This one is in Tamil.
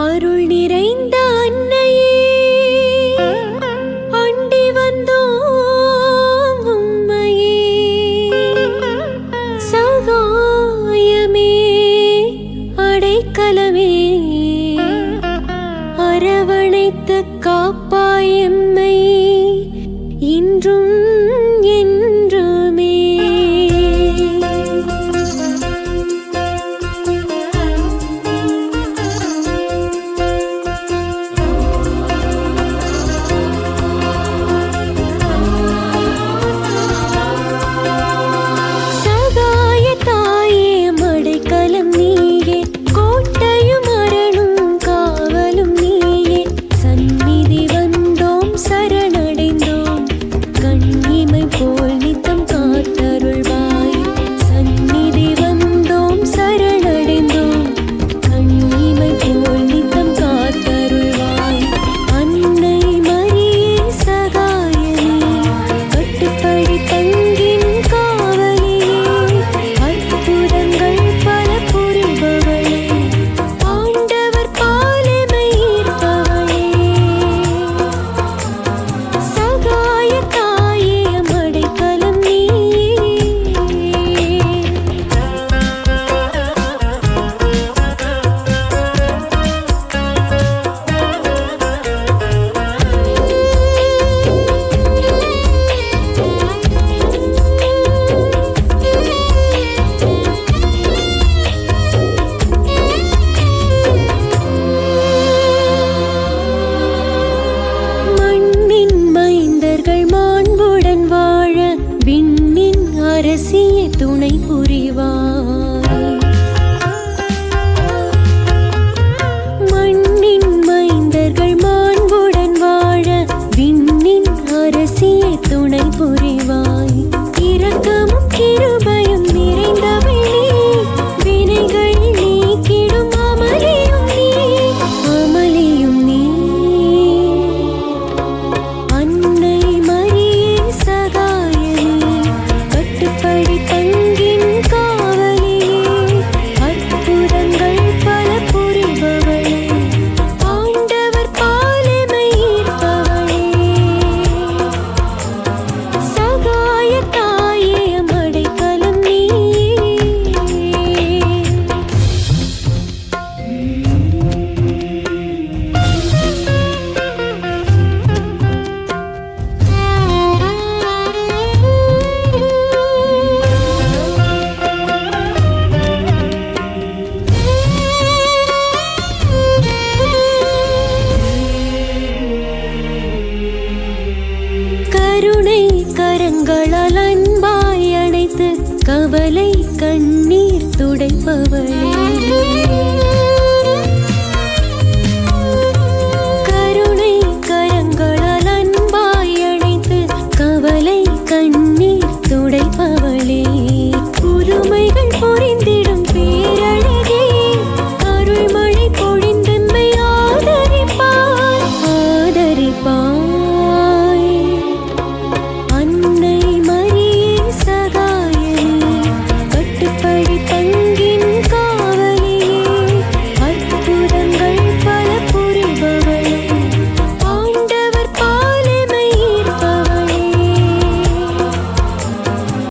அருள் நிறைந்த கரங்களால் அன்பாய் அணைத்து கவலை கண்ணீர் துடைப்பவளே. கருணை கரங்களால் அன்பாய் அணைத்து கவலை கண்ணீர் துடைப்பவளே. குருமைகள் பொறிந்திடும் பேரழகே அருள்மழை பொழிந்தன்மை ஆதரிப்பார். ஆதரிப்பார்.